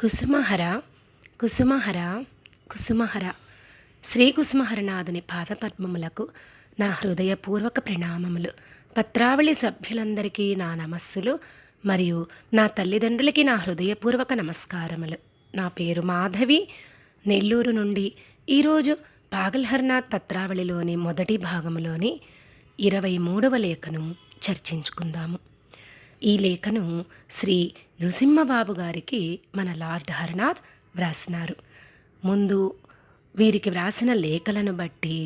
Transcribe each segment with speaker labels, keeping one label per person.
Speaker 1: కుసుమహర కుసుమహర కుసుమహర. శ్రీ కుసుమహరనాథుని పాదపద్మములకు నా హృదయపూర్వక ప్రణామములు. పత్రావళి సభ్యులందరికీ నా నమస్సులు మరియు నా తల్లిదండ్రులకి నా హృదయపూర్వక నమస్కారములు. నా పేరు మాధవి. నెల్లూరు నుండి ఈరోజు పాగల్హర్నాథ్ పత్రావళిలోని మొదటి భాగములోని ఇరవై మూడవ లేఖను చర్చించుకుందాము. ఈ లేఖను శ్రీ నృసింహబాబు గారికి మన లార్డ్ హర్నాథ్ వ్రాసినారు. ముందు వీరికి వ్రాసిన లేఖలను బట్టి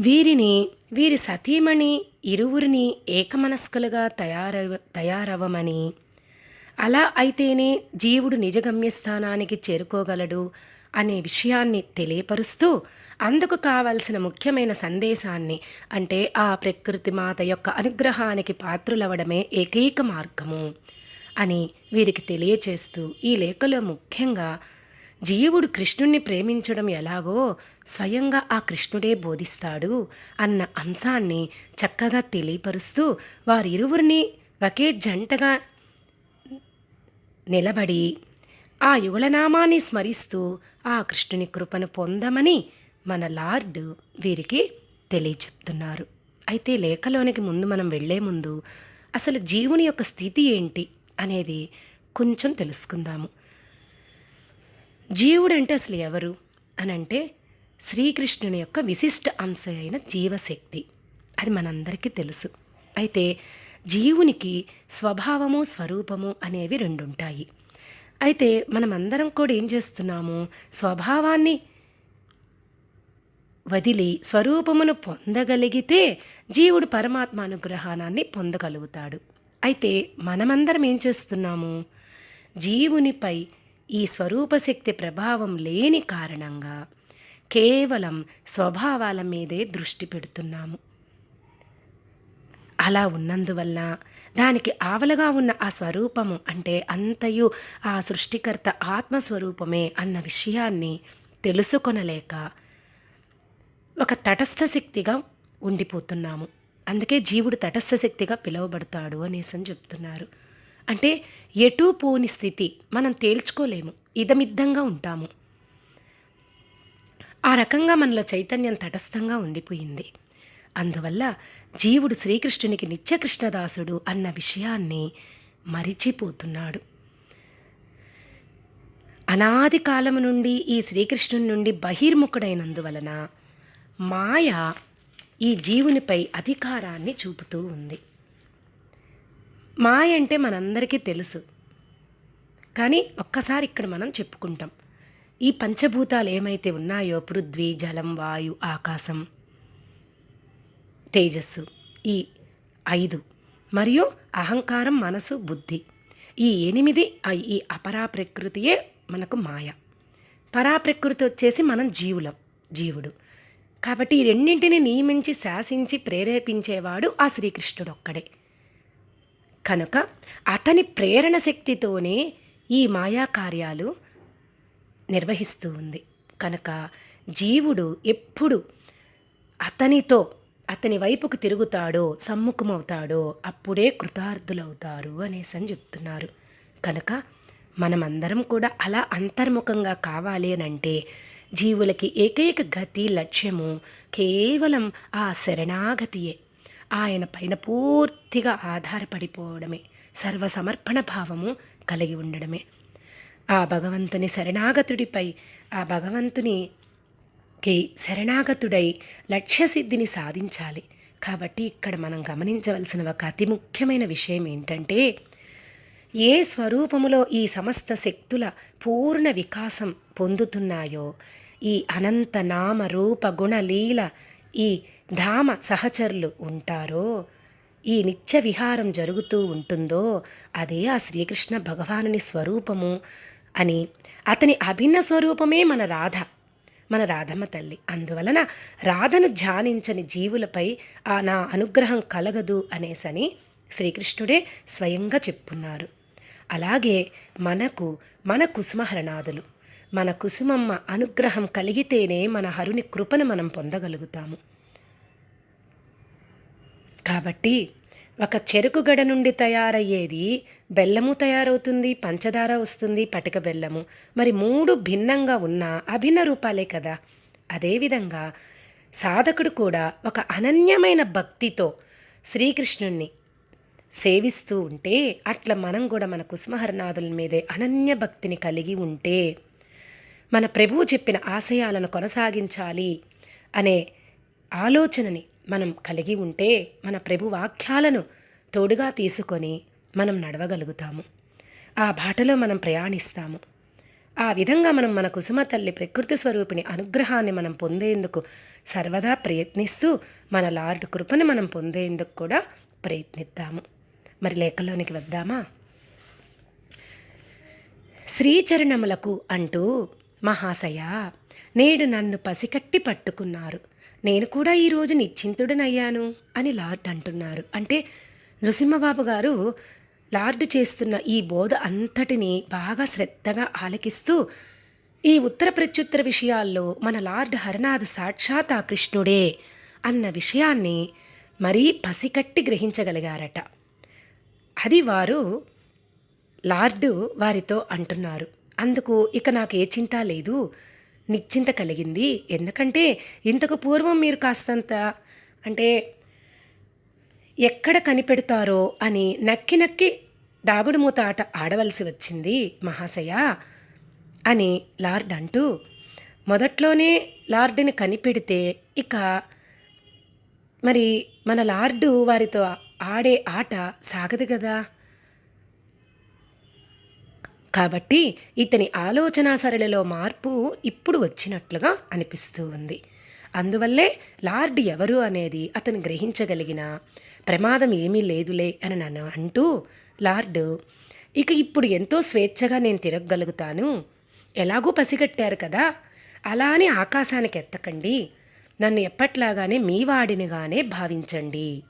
Speaker 1: వీరిని వీరి సతీమణి ఇరువురిని ఏకమనస్కులుగా తయారవ తయారవమని అలా అయితేనే జీవుడు నిజగమ్యస్థానానికి చేరుకోగలడు అనే విషయాన్ని తెలియపరుస్తూ అందుకు కావలసిన ముఖ్యమైన సందేశాన్ని అంటే ఆ ప్రకృతి మాత యొక్క అనుగ్రహానికి పాత్రులవడమే ఏకైక మార్గము అని వీరికి తెలియచేస్తూ ఈ లేఖలో ముఖ్యంగా జీవుడు కృష్ణుణ్ణి ప్రేమించడం ఎలాగో స్వయంగా ఆ కృష్ణుడే బోధిస్తాడు అన్న అంశాన్ని చక్కగా తెలియపరుస్తూ వారిరువురిని ఒకే జంటగా నిలబడి ఆ యుగళనామాన్ని స్మరిస్తూ ఆ కృష్ణుని కృపను పొందమని మన లార్డ్ వీరికి తెలియచెప్తున్నారు. అయితే లేఖలోనికి ముందు మనం వెళ్ళే ముందు అసలు జీవుని యొక్క స్థితి ఏంటి అనేది కొంచెం తెలుసుకుందాము. జీవుడంటే అసలు ఎవరు అని అంటే శ్రీకృష్ణుని యొక్క విశిష్ట అంశ అయిన జీవశక్తి. అది మనందరికీ తెలుసు. అయితే జీవునికి స్వభావము స్వరూపము అనేవి రెండుంటాయి. అయితే మనమందరం కూడా ఏం చేస్తున్నాము? స్వభావాన్ని వదిలి స్వరూపమును పొందగలిగితే జీవుడు పరమాత్మ అనుగ్రహానాన్ని పొందగలుగుతాడు. అయితే మనమందరం ఏం చేస్తున్నాము? జీవునిపై ఈ స్వరూపశక్తి ప్రభావం లేని కారణంగా కేవలం స్వభావాల మీదే దృష్టి పెడుతున్నాము. అలా ఉన్నందువల్ల దానికి ఆవలగా ఉన్న ఆ స్వరూపము అంటే అంతయు ఆ సృష్టికర్త ఆత్మస్వరూపమే అన్న విషయాన్ని తెలుసుకొనలేక ఒక తటస్థ శక్తిగా ఉండిపోతున్నాము. అందుకే జీవుడు తటస్థ శక్తిగా పిలువబడతాడు అనేసి అని చెప్తున్నారు. అంటే ఎటూ పోని స్థితి మనం తేల్చుకోలేము. ఇదమిద్దంగా ఉంటాము. ఆ రకంగా మనలో చైతన్యం తటస్థంగా ఉండిపోయింది. అందువల్ల జీవుడు శ్రీకృష్ణునికి నిత్యకృష్ణదాసుడు అన్న విషయాన్ని మరిచిపోతున్నాడు. అనాది కాలము నుండి ఈ శ్రీకృష్ణుని నుండి బహిర్ముఖుడైనందువలన మాయ ఈ జీవునిపై అధికారాన్ని చూపుతూ ఉంది. మాయ అంటే మనందరికీ తెలుసు. కానీ ఒక్కసారి ఇక్కడ మనం చెప్పుకుంటాం. ఈ పంచభూతాలు ఏమైతే ఉన్నాయో పృథ్వీ జలం వాయు ఆకాశం తేజస్సు ఈ ఐదు. మరియు అహంకారం మనసు బుద్ధి. ఈ ఎనిమిది ఈ అపరా ప్రకృతియే మనకు మాయ. పరాప్రకృతి వచ్చేసి మనం జీవులం జీవుడు. కాబట్టి ఈ రెండింటిని నియమించి శాసించి ప్రేరేపించేవాడు ఆ శ్రీకృష్ణుడు ఒక్కడే కనుక అతని ప్రేరణ శక్తితోనే ఈ మాయా కార్యాలు నిర్వహిస్తూ ఉంది. కనుక జీవుడు ఎప్పుడు అతనితో అతని వైపుకు తిరుగుతాడో సమ్ముఖమవుతాడో అప్పుడే కృతార్థులవుతారు అనేసి అని చెప్తున్నారు. కనుక మనమందరం కూడా అలా అంతర్ముఖంగా కావాలి అని అంటే జీవులకి ఏకైక గతి లక్ష్యము కేవలం ఆ శరణాగతియే. ఆయన పైన పూర్తిగా ఆధారపడిపోవడమే సర్వసమర్పణ భావము కలిగి ఉండడమే. ఆ భగవంతుని శరణాగతుడిపై ఆ భగవంతుని కి శరణాగతుడై లక్ష్యసిద్ధిని సాధించాలి. కాబట్టి ఇక్కడ మనం గమనించవలసిన ఒక అతి ముఖ్యమైన విషయం ఏంటంటే ఏ స్వరూపములో ఈ సమస్త శక్తుల పూర్ణ వికాసం పొందుతున్నాయో ఈ అనంత నామ రూప గుణ లీల ఈ ధామ సహచరులు ఉంటారో ఈ నిత్య విహారం జరుగుతూ ఉంటుందో అదే ఆ శ్రీకృష్ణ భగవానుని స్వరూపము అని అతని అభిన్న స్వరూపమే మన రాధ. మన రాధమ్మ తల్లి. అందువలన రాధను ధ్యానించని జీవులపై ఆ నా అనుగ్రహం కలగదు అనేసని శ్రీకృష్ణుడే స్వయంగా చెప్పున్నారు. అలాగే మనకు మన కుసుమహరణాదులు. మన కుసుమమ్మ అనుగ్రహం కలిగితేనే మన హరుని కృపను మనం పొందగలుగుతాము. కాబట్టి ఒక చెరుకు గడ నుండి తయారయ్యేది బెల్లము తయారవుతుంది పంచదార వస్తుంది పటిక బెల్లము. మరి మూడు భిన్నంగా ఉన్న అభిన్న రూపాలే కదా. అదేవిధంగా సాధకుడు కూడా ఒక అనన్యమైన భక్తితో శ్రీకృష్ణుణ్ణి సేవిస్తూ ఉంటే అట్లా మనం కూడా మన కుసుమహరనాథుల మీదే అనన్య భక్తిని కలిగి ఉంటే మన ప్రభువు చెప్పిన ఆశయాలను కొనసాగించాలి అనే ఆలోచనని మనం కలిగి ఉంటే మన ప్రభు వాక్యాలను తోడుగా తీసుకొని మనం నడవగలుగుతాము. ఆ బాటలో మనం ప్రయాణిస్తాము. ఆ విధంగా మనం మన కుసుమ తల్లి ప్రకృతి స్వరూపిణి అనుగ్రహాన్ని మనం పొందేందుకు సర్వదా ప్రయత్నిస్తూ మన లార్డ్ కృపను మనం పొందేందుకు కూడా ప్రయత్నిద్దాము. మరి లేఖలోనికి వద్దామా శ్రీచరణములకు అంటూ మహాశయ నేడు నన్ను పసికట్టి పట్టుకున్నారు. నేను కూడా ఈరోజు నిశ్చింతుడనయ్యాను అని లార్డ్ అంటున్నారు. అంటే నృసింహబాబు గారు లార్డ్ చేస్తున్న ఈ బోధ అంతటిని బాగా శ్రద్ధగా ఆలకిస్తూ ఈ ఉత్తర ప్రత్యుత్తర విషయాల్లో మన లార్డ్ హరనాథ్ సాక్షాత్ ఆ కృష్ణుడే అన్న విషయాన్ని మరీ పసికట్టి గ్రహించగలిగారట. అది వారు లార్డు వారితో అంటున్నారు. అందుకు ఇక నాకు ఏ చింత లేదు నిశ్చింత కలిగింది. ఎందుకంటే ఇంతకు పూర్వం మీరు కాస్తంత అంటే ఎక్కడ కనిపెడతారో అని నక్కి నక్కి దాగుడు మూత ఆట ఆడవలసి వచ్చింది మహాశయ అని లార్డ్ అంటూ మొదట్లోనే లార్డ్ని కనిపెడితే ఇక మరి మన లార్డు వారితో ఆడే ఆట సాగదు కదా కాబట్టి ఇతని ఆలోచన సరళిలో మార్పు ఇప్పుడు వచ్చినట్లుగా అనిపిస్తూ ఉంది. అందువల్లే లార్డ్ ఎవరు అనేది అతను గ్రహించగలిగిన ప్రమాదం ఏమీ లేదులే అని నన్ను అంటూ లార్డ్ ఇక ఇప్పుడు ఎంతో స్వేచ్ఛగా నేను తిరగగలుగుతాను. ఎలాగూ పసిగట్టారు కదా. అలా అని ఆకాశానికి ఎత్తకండి. నన్ను ఎప్పట్లాగానే మీ వాడినిగానే భావించండి.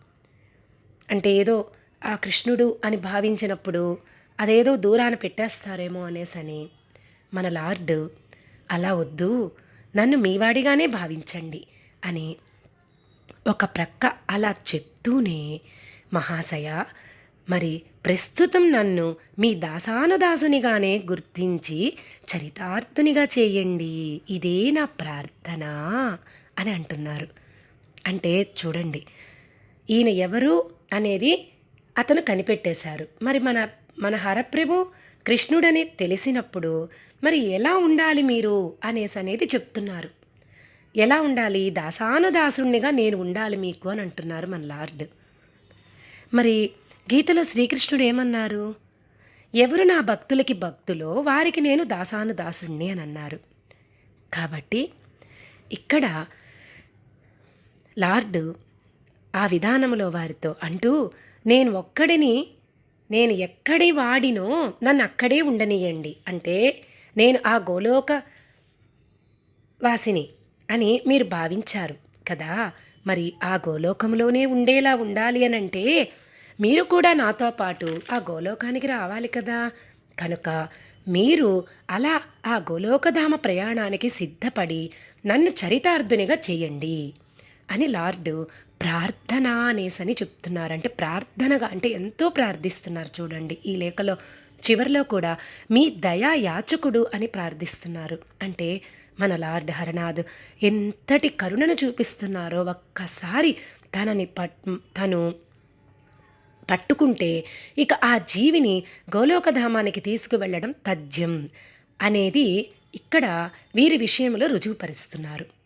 Speaker 1: అంటే ఏదో ఆ కృష్ణుడు అని భావించినప్పుడు అదేదో దూరాన పెట్టేస్తారేమో అనేసని మన లార్డు అలా వద్దు. నన్ను మీవాడిగానే భావించండి అని ఒక ప్రక్క అలా చెప్తూనే మహాశయ మరి ప్రస్తుతం నన్ను మీ దాసానుదాసునిగానే గుర్తించి చరితార్థునిగా చేయండి. ఇదే నా ప్రార్థన అని అంటున్నారు. అంటే చూడండి ఈయన ఎవరు అనేది అతను కనిపెట్టేశారు. మరి మన మన హరప్రభు కృష్ణుడని తెలిసినప్పుడు మరి ఎలా ఉండాలి మీరు అనేసి అనేది చెప్తున్నారు. ఎలా ఉండాలి? దాసానుదాసుణ్ణిగా నేను ఉండాలి మీకు అని అంటున్నారు మన లార్డ్. మరి గీతలో శ్రీకృష్ణుడు ఏమన్నారు? ఎవరు నా భక్తులకి భక్తులో వారికి నేను దాసానుదాసుణ్ణి అని అన్నారు. కాబట్టి ఇక్కడ లార్డు ఆ విధానంలో వారితో అంటూ నేను ఒక్కడిని నేను ఎక్కడి వాడినో నన్ను అక్కడే ఉండనియండి అంటే నేను ఆ గోలోక వాసిని అని మీరు భావించారు కదా. మరి ఆ గోలోకంలోనే ఉండేలా ఉండాలి అని అంటే మీరు కూడా నాతో పాటు ఆ గోలోకానికి రావాలి కదా. కనుక మీరు అలా ఆ గోలోకధామ ప్రయాణానికి సిద్ధపడి నన్ను చరితార్థునిగా చేయండి అని లార్డు ప్రార్థన అనేసని చెప్తున్నారు అంటే ప్రార్థనగా అంటే ఎంతో ప్రార్థిస్తున్నారు చూడండి. ఈ లేఖలో చివరిలో కూడా మీ దయా యాచకుడు అని ప్రార్థిస్తున్నారు. అంటే మన లార్డ్ హరనాథ్ ఎంతటి కరుణను చూపిస్తున్నారో ఒక్కసారి తనని పట్ తను పట్టుకుంటే ఇక ఆ జీవిని గోలోకధామానికి తీసుకువెళ్ళడం తథ్యం అనేది ఇక్కడ వీరి విషయంలో రుజువుపరుస్తున్నారు.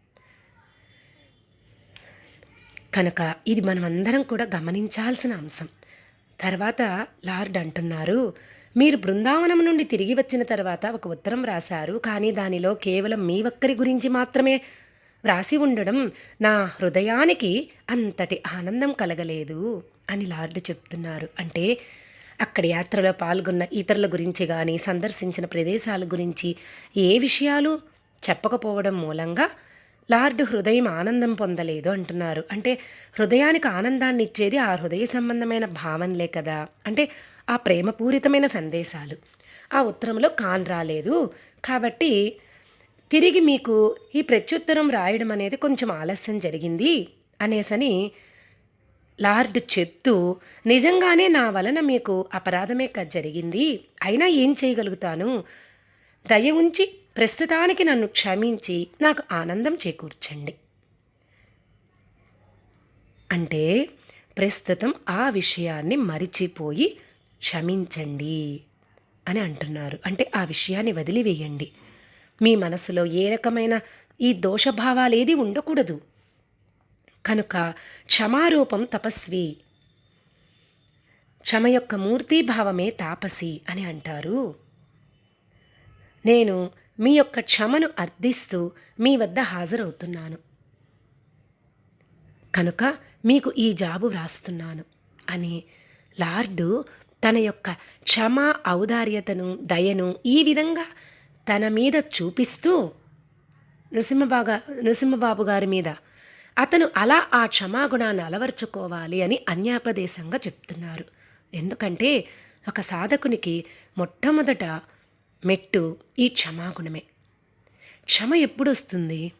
Speaker 1: కనుక ఇది మనమందరం కూడా గమనించాల్సిన అంశం. తర్వాత లార్డ్ అంటున్నారు మీరు బృందావనం నుండి తిరిగి వచ్చిన తర్వాత ఒక ఉత్తరం రాశారు కానీ దానిలో కేవలం మీ ఒక్కరి గురించి మాత్రమే వ్రాసి ఉండడం నా హృదయానికి అంతటి ఆనందం కలగలేదు అని లార్డ్ చెప్తున్నారు. అంటే అక్కడ యాత్రలో పాల్గొన్న ఇతరుల గురించి కానీ సందర్శించిన ప్రదేశాల గురించి ఏ విషయాలు చెప్పకపోవడం మూలంగా లార్డ్ హృదయం ఆనందం పొందలేదు అంటున్నారు. అంటే హృదయానికి ఆనందాన్ని ఇచ్చేది ఆ హృదయ సంబంధమైన భావనలే కదా. అంటే ఆ ప్రేమపూరితమైన సందేశాలు. ఆ ఉత్తరంలో కాన్ రాలేదు. కాబట్టి తిరిగి మీకు ఈ ప్రత్యుత్తరం రాయడం అనేది కొంచెం ఆలస్యం జరిగింది అనేసని లార్డ్ చెప్తూ నిజంగానే నా వలన మీకు అపరాధమే క- జరిగింది. అయినా ఏం చేయగలుగుతాను? దయ ఉంచి ప్రస్తుతానికి నన్ను క్షమించి నాకు ఆనందం చేకూర్చండి. అంటే ప్రస్తుతం ఆ విషయాన్ని మరిచిపోయి క్షమించండి అని అంటున్నారు. అంటే ఆ విషయాన్ని వదిలివేయండి. మీ మనసులో ఏ రకమైన ఈ దోషభావాలేది ఉండకూడదు. కనుక క్షమారూపం తపస్వి. క్షమ యొక్క మూర్తిభావమే తాపసి అని అంటారు. నేను మీ యొక్క క్షమను అర్థిస్తూ మీ వద్ద హాజరవుతున్నాను. కనుక మీకు ఈ జాబు వ్రాస్తున్నాను అని లార్డు తన యొక్క క్షమ ఔదార్యతను దయను ఈ విధంగా తన మీద చూపిస్తూ నృసింహబాగా నృసింహబాబు గారి మీద అతను అలా ఆ క్షమాగుణాన్ని అలవర్చుకోవాలి అని అన్యాపదేశంగా చెప్తున్నారు. ఎందుకంటే ఒక సాధకునికి మొట్టమొదట మెట్టు ఈ క్షమాగుణమే. క్షమ ఎప్పుడు వస్తుంది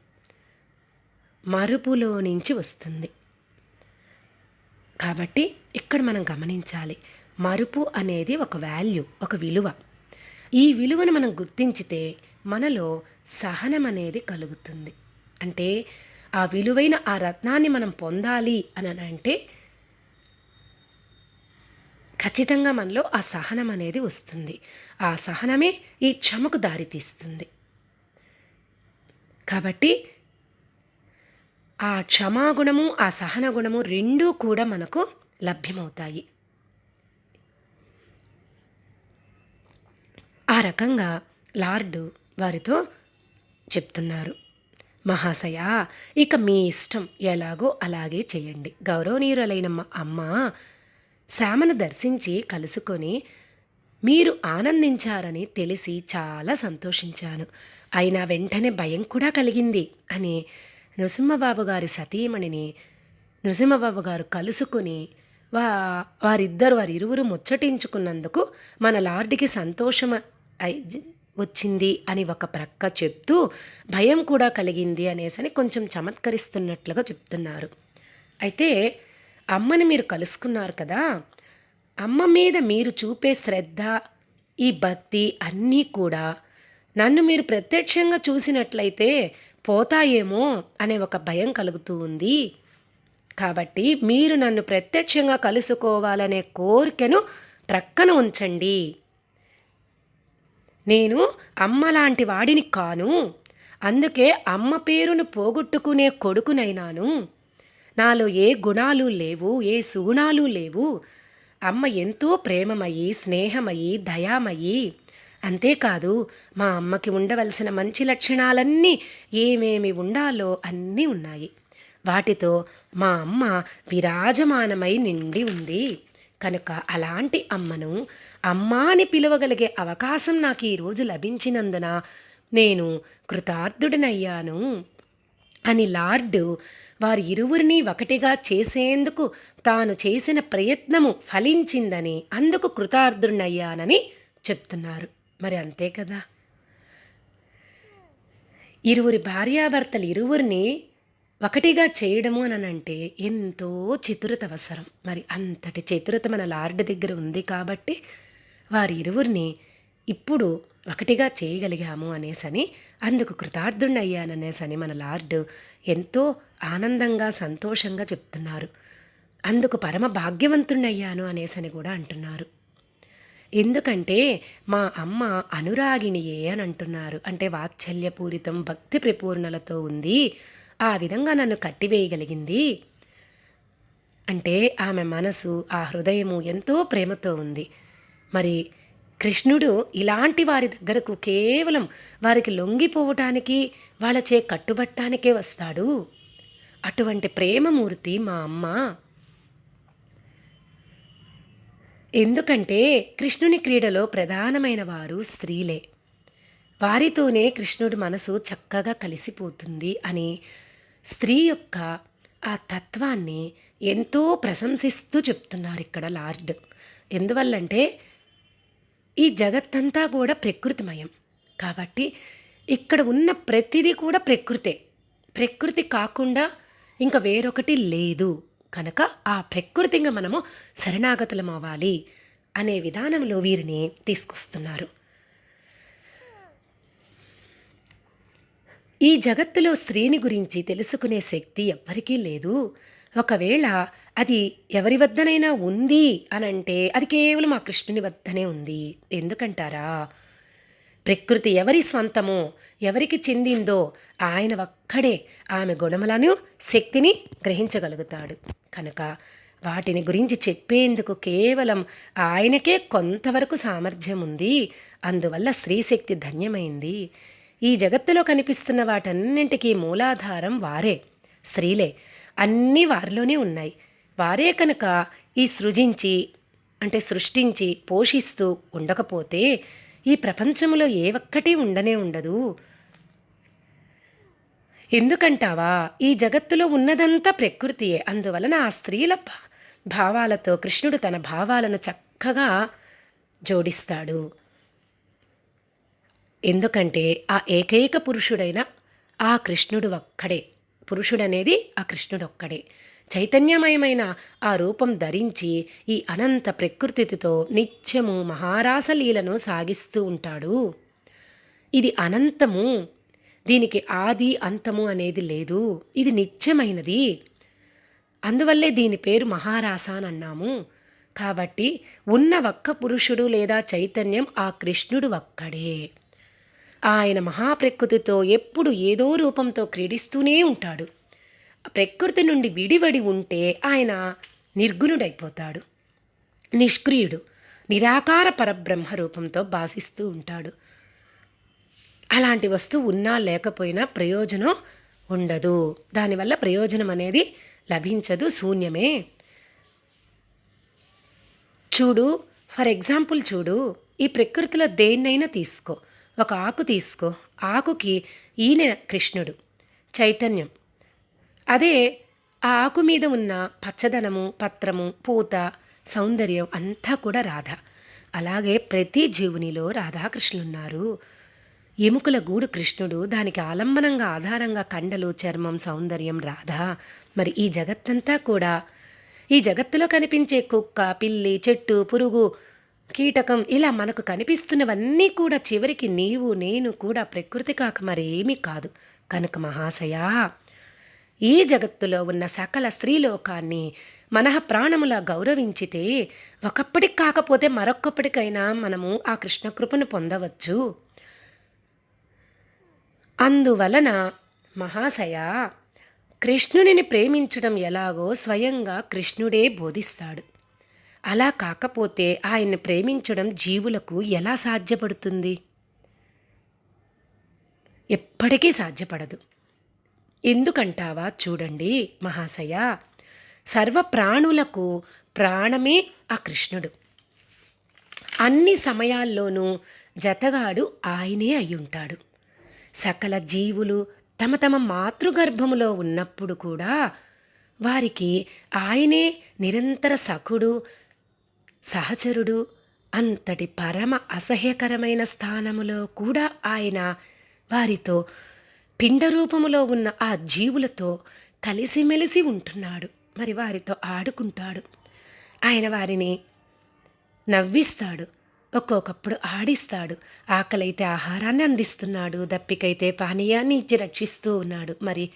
Speaker 1: మరుపులో నుంచి వస్తుంది. కాబట్టి ఇక్కడ మనం గమనించాలి. మరుపు అనేది ఒక వాల్యూ ఒక విలువ. ఈ విలువను మనం గుర్తించితే మనలో సహనం అనేది కలుగుతుంది. అంటే ఆ విలువైన ఆ రత్నాన్ని మనం పొందాలి అని అంటే ఖచ్చితంగా మనలో ఆ సహనం అనేది వస్తుంది. ఆ సహనమే ఈ క్షమకు దారితీస్తుంది కాబట్టి ఆ క్షమాగుణము ఆ సహన గుణము రెండూ కూడా మనకు లభ్యమవుతాయి. ఆ రకంగా లార్డు వారితో చెప్తున్నారు. మహాశయ ఇక మీ ఇష్టం ఎలాగో అలాగే చేయండి. గౌరవనీయురలైన మా అమ్మ శ్యామను దర్శించి కలుసుకొని మీరు ఆనందించారని తెలిసి చాలా సంతోషించాను. అయినా వెంటనే భయం కూడా కలిగింది అని నృసింహబాబు గారి సతీమణిని నృసింహబాబు గారు కలుసుకుని వా వారిద్దరు వారి ఇరువురు ముచ్చటించుకున్నందుకు మన లార్డ్కి సంతోషం అయి- వచ్చింది అని ఒక ప్రక్క చెప్తూ భయం కూడా కలిగింది అనేసని కొంచెం చమత్కరిస్తున్నట్లుగా చెప్తున్నారు. అయితే అమ్మని మీరు కలుసుకున్నారు కదా. అమ్మ మీద మీరు చూపే శ్రద్ధ ఈ భక్తి అన్నీ కూడా నన్ను మీరు ప్రత్యక్షంగా చూసినట్లయితే పోతాయేమో అనే ఒక భయం కలుగుతూ ఉంది. కాబట్టి మీరు నన్ను ప్రత్యక్షంగా కలుసుకోవాలనే కోరికను ప్రక్కన ఉంచండి. నేను అమ్మ లాంటి వాడిని కాను. అందుకే అమ్మ పేరును పోగొట్టుకునే కొడుకునైనాను. నాలో ఏ గుణాలు లేవు ఏ సుగుణాలు లేవు. అమ్మ ఎంతో ప్రేమమయ్యి స్నేహమయ్యి దయామయ్యి. అంతేకాదు మా అమ్మకి ఉండవలసిన మంచి లక్షణాలన్నీ ఏమేమి ఉండాలో అన్నీ ఉన్నాయి. వాటితో మా అమ్మ విరాజమానమై నిండి ఉంది. కనుక అలాంటి అమ్మను అమ్మ అని పిలవగలిగే అవకాశం నాకు ఈరోజు లభించినందున నేను కృతార్థుడినయ్యాను. అని లార్డు వారి ఇరువురిని ఒకటిగా చేసేందుకు తాను చేసిన ప్రయత్నము ఫలించిందని అందుకు కృతార్థుడినయ్యానని చెప్తున్నారు. మరి అంతే కదా? ఇరువురి భార్యాభర్తలు ఇరువురిని ఒకటిగా చేయడము అని అంటే ఎంతో చతురత అవసరం మరి అంతటి చతురత మన లార్డ్ దగ్గర ఉంది కాబట్టి వారి ఇరువురిని ఇప్పుడు ఒకటిగా చేయగలిగాము అనేసని అందుకు కృతార్థుణ్ణయ్యాననేసని మన లార్డ్ ఎంతో ఆనందంగా సంతోషంగా చెప్తున్నారు. అందుకు పరమ భాగ్యవంతుణ్ణయ్యాను అనేసని కూడా అంటున్నారు. ఎందుకంటే మా అమ్మ అనురాగిణియే అని అంటున్నారు. అంటే వాత్సల్యపూరితం భక్తి ప్రపూర్ణలతో ఉంది. ఆ విధంగా నన్ను కట్టివేయగలిగింది. అంటే ఆమె మనసు ఆ హృదయము ఎంతో ప్రేమతో ఉంది. మరి కృష్ణుడు ఇలాంటి వారి దగ్గరకు కేవలం వారికి లొంగిపోవటానికి వాళ్ళచే కట్టుబట్టానికే వస్తాడు. అటువంటి ప్రేమమూర్తి మా అమ్మ. ఎందుకంటే కృష్ణుని క్రీడలో ప్రధానమైన వారు స్త్రీలే. వారితోనే కృష్ణుడి మనసు చక్కగా కలిసిపోతుంది అని స్త్రీ యొక్క ఆ తత్వాన్ని ఎంతో ప్రశంసిస్తూ చెప్తున్నారు ఇక్కడ లార్డ్. ఎందువల్లంటే ఈ జగత్తంతా కూడా ప్రకృతిమయం. కాబట్టి ఇక్కడ ఉన్న ప్రతిదీ కూడా ప్రకృతే. ప్రకృతి కాకుండా ఇంకా వేరొకటి లేదు. కనుక ఆ ప్రకృతిగా మనము శరణాగతులం అవ్వాలి అనే విధానంలో వీరిని తీసుకొస్తున్నారు. ఈ జగత్తులో స్త్రీని గురించి తెలుసుకునే శక్తి ఎవ్వరికీ లేదు. ఒకవేళ అది ఎవరి వద్దనైనా ఉంది అని అంటే అది కేవలం ఆ కృష్ణుని వద్దనే ఉంది. ఎందుకంటారా? ప్రకృతి ఎవరి స్వంతమో ఎవరికి చెందిందో ఆయన ఒక్కడే ఆమె గుణములను శక్తిని గ్రహించగలుగుతాడు. కనుక వాటిని గురించి చెప్పేందుకు కేవలం ఆయనకే కొంతవరకు సామర్థ్యం ఉంది. అందువల్ల స్త్రీశక్తి ధన్యమైంది. ఈ జగత్తులో కనిపిస్తున్న వాటన్నింటికీ మూలాధారం వారే. స్త్రీలే అన్నీ వారిలోనే ఉన్నాయి. వారే కనుక ఈ సృజించి అంటే సృష్టించి పోషిస్తూ ఉండకపోతే ఈ ప్రపంచంలో ఏ ఒక్కటి ఉండనే ఉండదు. ఎందుకంటావా? ఈ జగత్తులో ఉన్నదంతా ప్రకృతియే. అందువలన ఆ స్త్రీల భావాలతో కృష్ణుడు తన భావాలను చక్కగా జోడిస్తాడు. ఎందుకంటే ఆ ఏకైక పురుషుడైన ఆ కృష్ణుడు ఒక్కడే. పురుషుడనేది ఆ కృష్ణుడు ఒక్కడే చైతన్యమయమైన ఆ రూపం ధరించి ఈ అనంత ప్రకృతితో నిత్యము మహారాసలీలను సాగిస్తూ ఉంటాడు. ఇది అనంతము. దీనికి ఆది అంతము అనేది లేదు. ఇది నిత్యమైనది. అందువల్లే దీని పేరు మహారాస అని అన్నాము. కాబట్టి ఉన్న ఒక్క పురుషుడు లేదా చైతన్యం ఆ కృష్ణుడు ఒక్కడే. ఆయన మహాప్రకృతితో ఎప్పుడు ఏదో రూపంతో క్రీడిస్తూనే ఉంటాడు. ప్రకృతి నుండి విడివడి ఉంటే ఆయన నిర్గుణుడైపోతాడు. నిష్క్రియుడు నిరాకార పరబ్రహ్మ రూపంతో భాసిస్తూ ఉంటాడు. అలాంటి వస్తువు ఉన్నా లేకపోయినా ప్రయోజనం ఉండదు. దానివల్ల ప్రయోజనం అనేది లభించదు శూన్యమే. చూడు ఫర్ ఎగ్జాంపుల్ చూడు ఈ ప్రకృతిలో దేన్నైనా తీసుకో. ఒక ఆకు తీసుకో. ఆకుకి ఈయన కృష్ణుడు. చైతన్యం. అదే ఆ ఆకు మీద ఉన్న పచ్చదనము పత్రము పూత సౌందర్యం అంతా కూడా రాధ. అలాగే ప్రతి జీవునిలో రాధాకృష్ణులున్నారు. ఎముకల గూడు కృష్ణుడు దానికి ఆలంబనంగా ఆధారంగా కండలు చర్మం సౌందర్యం రాధ. మరి ఈ జగత్తంతా కూడా ఈ జగత్తులో కనిపించే కుక్క పిల్లి చెట్టు పురుగు కీటకం ఇలా మనకు కనిపిస్తున్నవన్నీ కూడా చివరికి నీవు నేను కూడా ప్రకృతి కాక మరేమీ కాదు. కనుక మహాశయా ఈ జగత్తులో ఉన్న సకల స్త్రీలోకాన్ని మనః ప్రాణములా గౌరవించితే ఒకప్పటికి కాకపోతే మరొక్కప్పటికైనా మనము ఆ కృష్ణ కృపను పొందవచ్చు. అందువలన మహాశయ కృష్ణునిని ప్రేమించడం ఎలాగో స్వయంగా కృష్ణుడే బోధిస్తాడు. అలా కాకపోతే ఆయన్ని ప్రేమించడం జీవులకు ఎలా సాధ్యపడుతుంది? ఎప్పటికీ సాధ్యపడదు. ఎందుకంటావా చూడండి మహాశయ సర్వ ప్రాణులకు ప్రాణమే ఆ కృష్ణుడు. అన్ని సమయాల్లోనూ జతగాడు ఆయనే అయ్యుంటాడు. సకల జీవులు తమ తమ మాతృగర్భములో ఉన్నప్పుడు కూడా వారికి ఆయనే నిరంతర సఖుడు సహచరుడు అంతటి పరమ అసహ్యకరమైన స్థానములో కూడా ఆయన వారితో పిండరూపములో ఉన్న ఆ జీవులతో కలిసిమెలిసి ఉంటున్నాడు. మరి వారితో ఆడుకుంటాడు. ఆయన వారిని నవ్విస్తాడు. ఒక్కొక్కప్పుడు ఆడిస్తాడు. ఆకలైతే ఆహారాన్ని అందిస్తున్నాడు. దప్పికైతే పానీయాన్ని ఇచ్చి రక్షిస్తూ ఉన్నాడు. మరి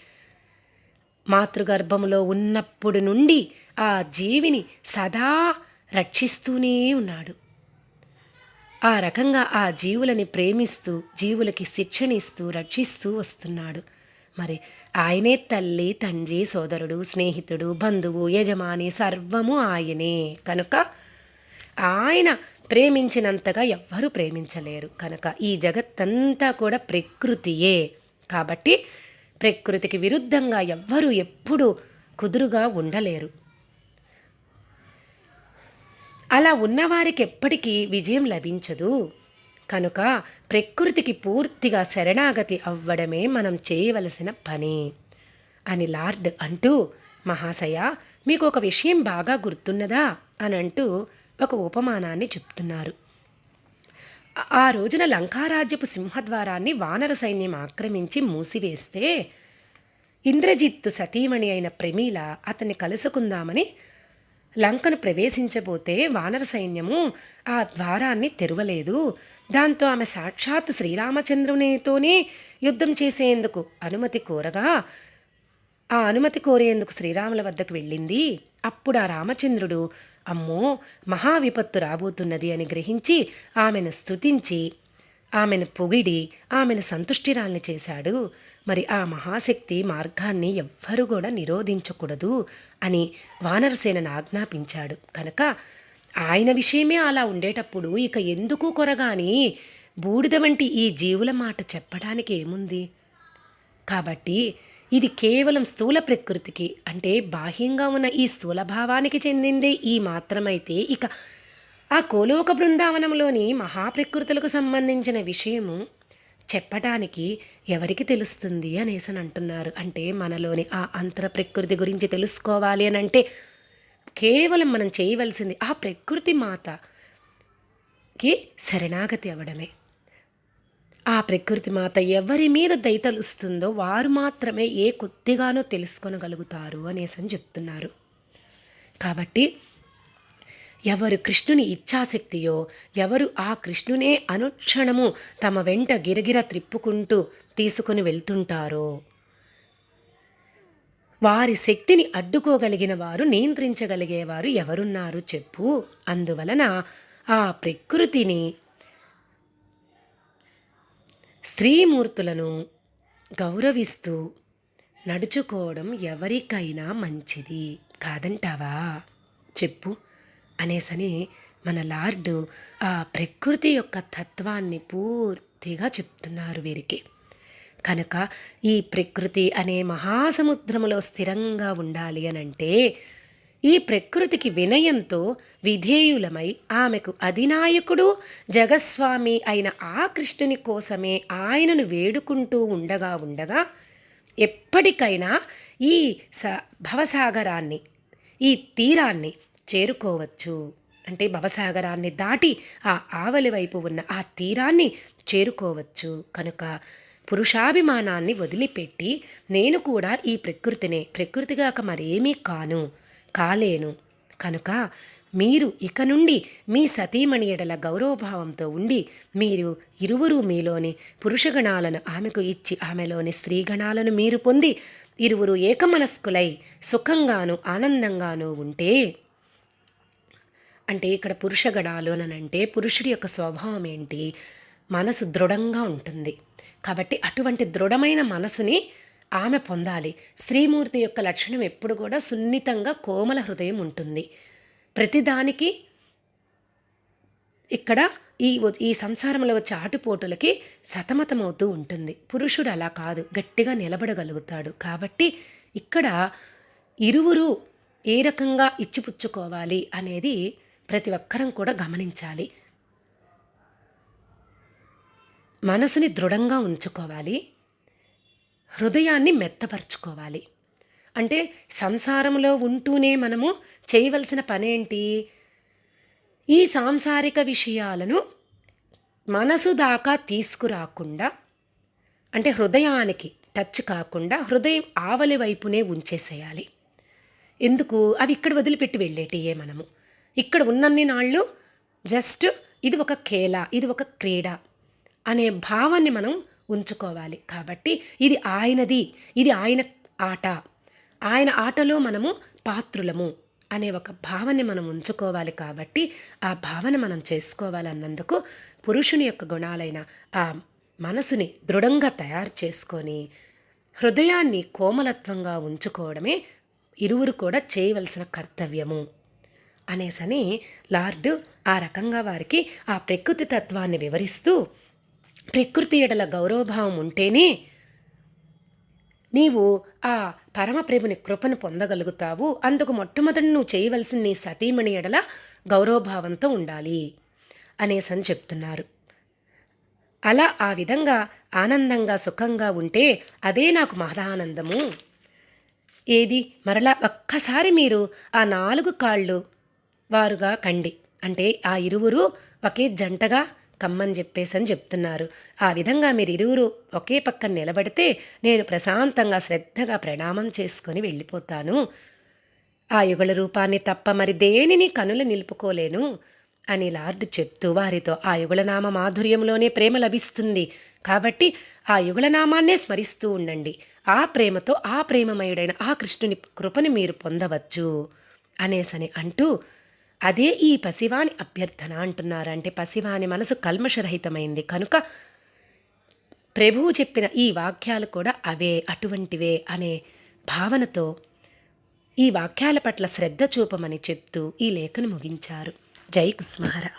Speaker 1: మాతృగర్భములో ఉన్నప్పుడు నుండి ఆ జీవిని సదా రక్షిస్తూనే ఉన్నాడు. ఆ రకంగా ఆ జీవులని ప్రేమిస్తూ జీవులకి శిక్షణిస్తూ రక్షిస్తూ వస్తున్నాడు. మరి ఆయనే తల్లి తండ్రి సోదరుడు స్నేహితుడు బంధువు యజమాని సర్వము ఆయనే. కనుక ఆయన ప్రేమించినంతగా ఎవ్వరూ ప్రేమించలేరు. కనుక ఈ జగత్తంతా కూడా ప్రకృతియే. కాబట్టి ప్రకృతికి విరుద్ధంగా ఎవ్వరూ ఎప్పుడూ కుదురుగా ఉండలేరు. అలా ఉన్నవారికి ఎప్పటికీ విజయం లభించదు. కనుక ప్రకృతికి పూర్తిగా శరణాగతి అవ్వడమే మనం చేయవలసిన పని అని లార్డ్ అంటూ మహాశయ మీకు ఒక విషయం బాగా గుర్తున్నదా? అని అంటూ ఒక ఉపమానాన్ని చెప్తున్నారు. ఆ రోజున లంకారాజ్యపు సింహద్వారాన్ని వానర సైన్యం ఆక్రమించి మూసివేస్తే ఇంద్రజిత్తు సతీమణి అయిన ప్రమీల అతన్ని కలుసుకుందామని లంకను ప్రవేశించబోతే వానర సైన్యము ఆ ద్వారాన్ని తెరవలేదు. దాంతో ఆమె సాక్షాత్ శ్రీరామచంద్రునితోనే యుద్ధం చేసేందుకు అనుమతి కోరగా ఆ అనుమతి కోరేందుకు శ్రీరాముల వద్దకు వెళ్ళింది. అప్పుడు ఆ రామచంద్రుడు అమ్మో మహా విపత్తు రాబోతున్నది అని గ్రహించి ఆమెను స్తుతించి ఆమెను పొగిడి ఆమెను సంతుష్టిరాల్ని చేశాడు. మరి ఆ మహాశక్తి మార్గాన్ని ఎవ్వరూ కూడా నిరోధించకూడదు అని వానరసేనను ఆజ్ఞాపించాడు. కనుక ఆయన విషయమే అలా ఉండేటప్పుడు ఇక ఎందుకు కొరగాని బూడిద వంటి ఈ జీవుల మాట చెప్పడానికి ఏముంది? కాబట్టి ఇది కేవలం స్థూల ప్రకృతికి అంటే బాహ్యంగా ఉన్న ఈ స్థూల భావానికి చెందిందే ఈ మాత్రమైతే ఇక ఆ కోలోక బృందావనంలోని మహాప్రకృతులకు సంబంధించిన విషయము చెప్పటానికి ఎవరికి తెలుస్తుంది అనేసి అని అంటున్నారు అంటే మనలోని ఆ అంతర ప్రకృతి గురించి తెలుసుకోవాలి అని అంటే కేవలం మనం చేయవలసింది ఆ ప్రకృతి మాతకి శరణాగతి అవ్వడమే. ఆ ప్రకృతి మాత ఎవరి మీద దయతలుస్తుందో వారు మాత్రమే ఏ కొద్దిగానో తెలుసుకొనగలుగుతారు అనేసి అని చెప్తున్నారు. కాబట్టి ఎవరు కృష్ణుని ఇచ్ఛాశక్తియో ఎవరు ఆ కృష్ణునే అనుక్షణము తమ వెంట గిరగిర త్రిప్పుకుంటూ తీసుకుని వెళ్తుంటారో. వారి శక్తిని అడ్డుకోగలిగిన వారు నియంత్రించగలిగేవారు ఎవరున్నారు చెప్పు. అందువలన ఆ ప్రకృతిని స్త్రీమూర్తులను గౌరవిస్తూ నడుచుకోవడం ఎవరికైనా మంచిది. కాదంటావా? చెప్పు. అనేసని మన లార్డు ఆ ప్రకృతి యొక్క తత్వాన్ని పూర్తిగా చెప్తున్నారు వీరికి. కనుక ఈ ప్రకృతి అనే మహాసముద్రములో స్థిరంగా ఉండాలి అనంటే ఈ ప్రకృతికి వినయంతో విధేయులమై ఆమెకు అధినాయకుడు జగస్వామి అయిన ఆ కృష్ణుని కోసమే ఆయనను వేడుకుంటూ ఉండగా ఉండగా ఎప్పటికైనా ఈ స భవసాగరాన్ని ఈ తీరాన్ని చేరుకోవచ్చు. అంటే భవసాగరాన్ని దాటి ఆ ఆవలి వైపు ఉన్న ఆ తీరాన్ని చేరుకోవచ్చు. కనుక పురుషాభిమానాన్ని వదిలిపెట్టి నేను కూడా ఈ ప్రకృతినే ప్రకృతిగాక మరేమీ కాను కాలేను. కనుక మీరు ఇక నుండి మీ సతీమణి ఎడల గౌరవభావంతో ఉండి మీరు ఇరువురు మీలోని పురుషగణాలను ఆమెకు ఇచ్చి ఆమెలోని స్త్రీగణాలను మీరు పొంది ఇరువురు ఏకమనస్కులై సుఖంగాను ఆనందంగాను ఉంటే అంటే ఇక్కడ పురుషగణాలు అని అంటే పురుషుడి యొక్క స్వభావం ఏంటి? మనసు దృఢంగా ఉంటుంది. కాబట్టి అటువంటి దృఢమైన మనసుని ఆమె పొందాలి. స్త్రీమూర్తి యొక్క లక్షణం ఎప్పుడు కూడా సున్నితంగా కోమల హృదయం ఉంటుంది. ప్రతిదానికి ఇక్కడ ఈ ఈ సంసారంలో వచ్చే ఆటుపోటులకి సతమతమవుతూ ఉంటుంది. పురుషుడు అలా కాదు. గట్టిగా నిలబడగలుగుతాడు. కాబట్టి ఇక్కడ ఇరువురు ఏ రకంగా ఇచ్చిపుచ్చుకోవాలి అనేది ప్రతి ఒక్కరం కూడా గమనించాలి. మనసుని దృఢంగా ఉంచుకోవాలి. హృదయాన్ని మెత్తపరుచుకోవాలి. అంటే సంసారంలో ఉంటూనే మనము చేయవలసిన పనేంటి? ఈ సాంసారిక విషయాలను మనసు దాకా తీసుకురాకుండా అంటే హృదయానికి టచ్ కాకుండా హృదయం ఆవలి వైపునే ఉంచేసేయాలి. ఎందుకు? అవి ఇక్కడ వదిలిపెట్టి వెళ్ళేటియే మనము. ఇక్కడ ఉన్నన్ని నాళ్ళు జస్ట్ ఇది ఒక కేల ఇది ఒక క్రీడ అనే భావాన్ని మనం ఉంచుకోవాలి. కాబట్టి ఇది ఆయనది ఇది ఆయన ఆట. ఆయన ఆటలో మనము పాత్రులము అనే ఒక భావన మనం ఉంచుకోవాలి కాబట్టి ఆ భావన మనం చేసుకోవాలన్నందుకు పురుషుని యొక్క గుణాలైన ఆ మనసుని దృఢంగా తయారు చేసుకొని హృదయాన్ని కోమలత్వంగా ఉంచుకోవడమే ఇరువురు కూడా చేయవలసిన కర్తవ్యము. అనేసని లార్డు ఆ రకంగా వారికి ఆ ప్రకృతి తత్వాన్ని వివరిస్తూ ప్రకృతి ఎడల గౌరవభావం ఉంటేనే నీవు ఆ పరమప్రేముని కృపను పొందగలుగుతావు. అందుకు మొట్టమొదటి నువ్వు చేయవలసిన నీ సతీమణి ఎడల గౌరవభావంతో ఉండాలి అనేసని చెప్తున్నారు. అలా ఆ విధంగా ఆనందంగా సుఖంగా ఉంటే అదే నాకు మహదానందము. ఏది? మరలా ఒక్కసారి మీరు ఆ నాలుగు కాళ్ళు వారుగా కండి. అంటే ఆ ఇరువురు ఒకే జంటగా కమ్మని చెప్పేసి అని చెప్తున్నారు. ఆ విధంగా మీరు ఇరువురు ఒకే పక్కన నిలబడితే నేను ప్రశాంతంగా శ్రద్ధగా ప్రణామం చేసుకొని వెళ్ళిపోతాను. ఆ యుగల రూపాన్ని తప్ప మరి దేనిని కనులు నిలుపుకోలేను? అని లార్డ్ చెప్తూ వారితో ఆ యుగళనామ మాధుర్యంలోనే ప్రేమ లభిస్తుంది. కాబట్టి ఆ యుగళనామాన్నే స్మరిస్తూ ఉండండి. ఆ ప్రేమతో ఆ ప్రేమమయుడైన ఆ కృష్ణుని కృపని మీరు పొందవచ్చు. అనేసని అంటూ అదే ఈ పసివాని అభ్యర్థన అంటున్నారు అంటే పసివాని మనసు కల్మషరహితమైంది. కనుక ప్రభువు చెప్పిన ఈ వాక్యాలు కూడా అవే అటువంటివే అనే భావనతో ఈ వాక్యాల పట్ల శ్రద్ధ చూపమని చెప్తూ ఈ లేఖను ముగించారు. జై కుస్మహారా